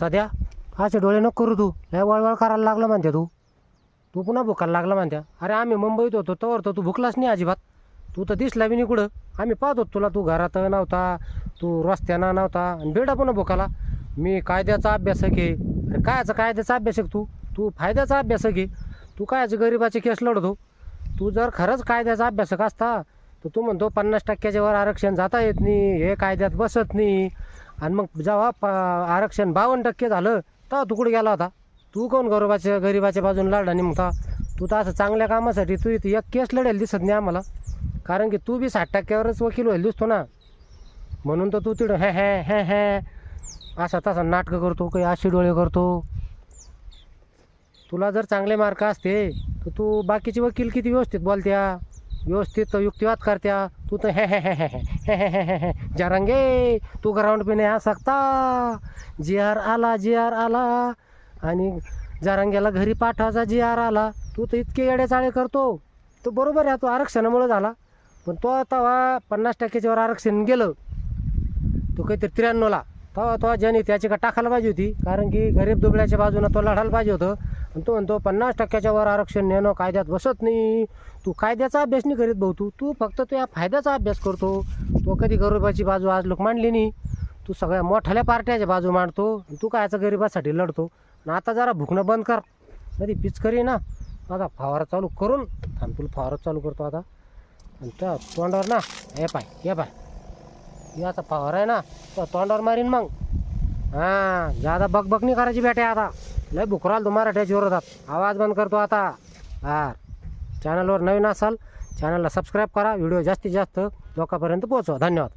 सध्या असे डोळे नको करू तू. लय वळवळ करायला लागला म्हणते तू. तू पुन्हा भुकायला लागला म्हणत्या अरे आम्ही मुंबईत होतो तवर तर तू भुकलाच नाही अजिबात. तू तर दिसला बी नाही कुठं. आम्ही पाहत होतो तुला तू घरात नव्हता तू रस्त्यानं नव्हता. आणि बेडा पुन्हा भुकाला. मी कायद्याचा अभ्यासक आहे. अरे कायचा कायद्याचा अभ्यासक तू? तू फायद्याचा अभ्यासक आहे. तू कायचं गरिबाचे केस लढतो तू जर खरंच कायद्याचा अभ्यासक असता तर तू म्हणतो पन्नास टक्क्याच्या वर आरक्षण जाता येत नाही हे कायद्यात बसत नाही. आणि मग जेव्हा प आरक्षण बावन्न टक्के झालं तेव्हा तू कुठे गेला होता? तू कोण गरोबाच्या गरिबाच्या बाजून लाडा निमता तू तर असं चांगल्या कामासाठी तू इथं एक केस लढेल दिसत नाही आम्हाला. कारण की तू बी साठ टक्क्यावरच वकील होईल दिसतो ना. म्हणून तर तू तिथं हे हे हे हे असा तसा नाटकं करतो काही अशी डोळे करतो. तुला जर चांगले मार्क असते तर तू बाकीचे वकील किती व्यवस्थित बोलत्या? व्यवस्थित युक्तिवाद करत्या. तू तर हे हे हे तू ग्राउंड पे नाही आ सकता जी आर आला जी आर आला. आणि जरंग्याला घरी पाठवायचा जी आर आला. तू तर इतके येडेचाळे करतो. तो बरोबर आहे तो आरक्षणामुळं झाला. पण तो तेव्हा पन्नास टक्क्याच्या वर आरक्षण गेलं. तो काहीतरी त्र्याण्णवला. तेव्हा तो ज्याने त्याची का टाकायला पाहिजे होती. कारण की गरीब दुबळ्याच्या बाजूनं तो लढायला पाहिजे होतं. आणि तो म्हणतो पन्नास टक्क्याच्या वर आरक्षण नेणं कायद्यात बसत नाही. तू कायद्याचा अभ्यास नाही करीत भाऊ तू. तू फक्त तो या फायद्याचा अभ्यास करतो. तो कधी गरिबाची बाजू आज लोक मांडली नाही. तू सगळ्या मोठ्याल्या पार्ट्याच्या बाजू मांडतो तू तू कायचा गरिबासाठी लढतो? आणि आता जरा भुकणं बंद कर. कधी पिचकरी ना आता फवारा चालू करून थांब तुला फवारा चालू करतो आता. आणि त्या तोंडावर ना हे पाय हे पाय. हे आता फवारा आहे ना तो तोंडावर मारीन मग. हां जादा बकबक नाही करायची बेटे आता. लय भुकराल तू मराठ्याच्या विरोधात आवाज बंद करतो आता. हा चॅनलवर नवीन असाल चॅनलला सबस्क्राईब करा. व्हिडिओ जास्तीत जास्त लोकांपर्यंत पोहोचवा. धन्यवाद.